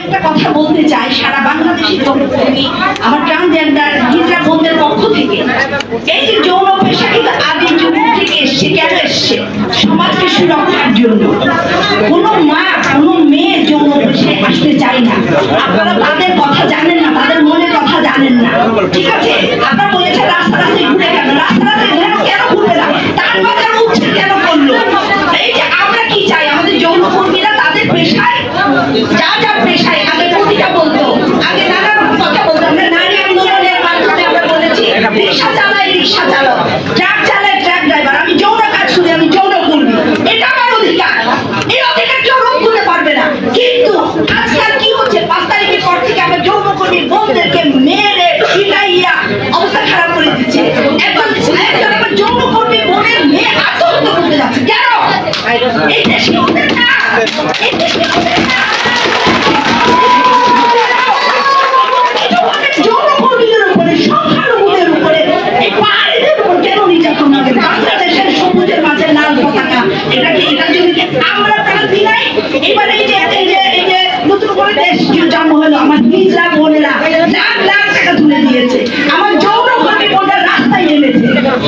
একটা কথা বলতে চাই, সারা বাংলাদেশি কর্মী আমার ট্রান্সজেন্ডার হিজরা বন্ধের পক্ষ থেকে, এই যে যৌন পেশা কিন্তু আদি যুগ থেকে এসছে, কেন এসছে? সমাজকে সুরক্ষার জন্য। কোনো মা, কোনো মেয়ে যৌন পেশায় আসতে চায় না। আপনারা তাদের কথা জানেন না, তাদের মনের কথা জানেন না। ঠিক আছে?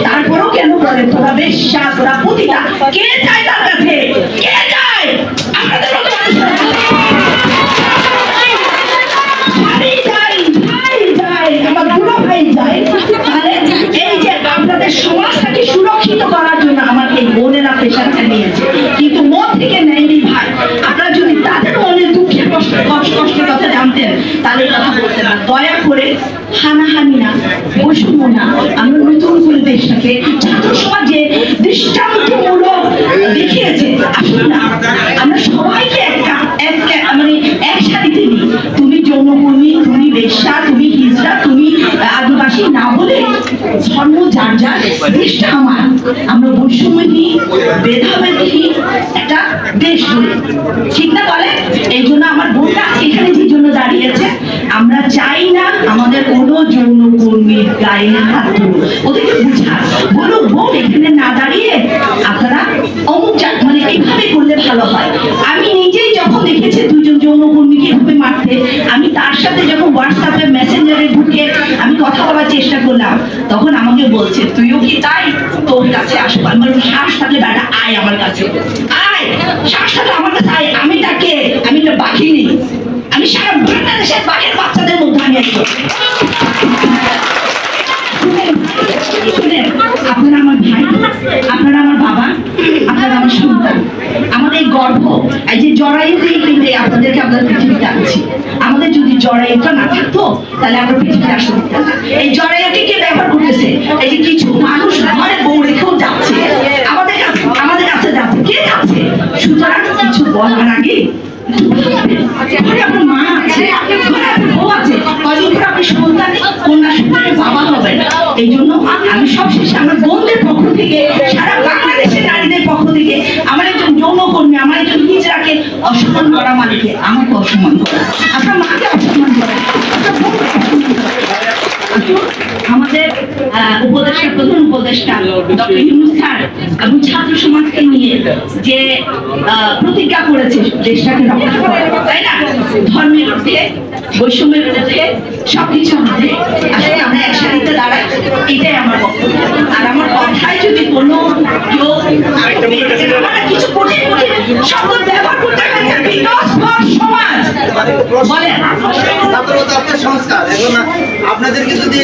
তারপরেও কেন বলে তোরা বেশ্যা, তোরা পতিতা? কে যায় তার কাছে? কে নিয়েছে। কিন্তু মন থেকে নেয়নি ভাই। আপনারা যদি তাদের মনে দুঃখের কষ্ট কষ্ট কষ্টের কথা জানতেন এই কথা বলতেন না। দয়া করে হানাহানি না বৈষম্য না। আমরা নতুন করে দেশটাকে ছাত্র সমাজে দৃষ্টান্তমূলক দেখিয়েছে। আসুন না। আমরা আমার। চাই না আমাদের কোনো যৌনকর্মীর গায়ে হাত ওদেরকে বুঝা বলো, বোন, এখানে না দাঁড়িয়ে আপনারা অমুক মানে এইভাবে করলে ভালো হয়। আমি নিজেই যখন দেখেছি দুজন যৌনকর্মীকে এভাবে মারতে, আমি তার সাথে যখন হোয়াটসঅ্যাপে মেসেঞ্জারে ঢুকে আমি কথা বলার চেষ্টা করলাম, তখন আমাকে বলছে, তুইও কি তাই তোর কাছে আসব আমি বললাম, শ্বাস থাকলে বেটা আয় আমার কাছে। আয়, শ্বাস থাকলে আমার কাছে আয়, আমি তাকে, আমি তো বাঘিনি, আমি সারা বাংলাদেশের বাঘের বাচ্চাদের মধ্যে আমি একজন শুনেন, শুনেন, আপনারা আমার ভাই আপনারা আমার বাবা আপনারা আমার সন্তান আমাদের এই গর্ব এই যে জরায়ু দিয়ে কিন্তু আপনাদেরকে আমরা পৃথিবীতে আনছি আমাদের যদি জরায়ুটা না থাকতো, তাহলে আমরা পৃথিবীতে আসতে এই জরায়ুকে কে ব্যবহার করতেছে? এই যে কিছু মানুষ ঘরে বউ রেখেও যাচ্ছে। আমাদের কাছে আমাদের কাছে যাচ্ছে। কে যাচ্ছে? সুতরাং কিছু বলার আগে জন্য আমি সবশেষে আমার বোনদের পক্ষ থেকে সারা অসম্মান করা মানে? আমাকে অসম্মান করা। আপনার মাকে অসম্মান করা। আমাদের উপদেষ্টা ছাত্র সমাজকে নিয়ে যে প্রতিজ্ঞা করেছে তাই না? ধর্মের বৈষম্যের আসলে আমরা একসাথে এটাই আমার বক্তব্য। আর আমার কথায় যদি কোনো কেউ আমরা কিছু কঠিন কঠিন শব্দ ব্যবহার করতে হয় বিকজ ফর সমাজ। বলেন। সংস্কার। এখন আপনাদেরকে যদি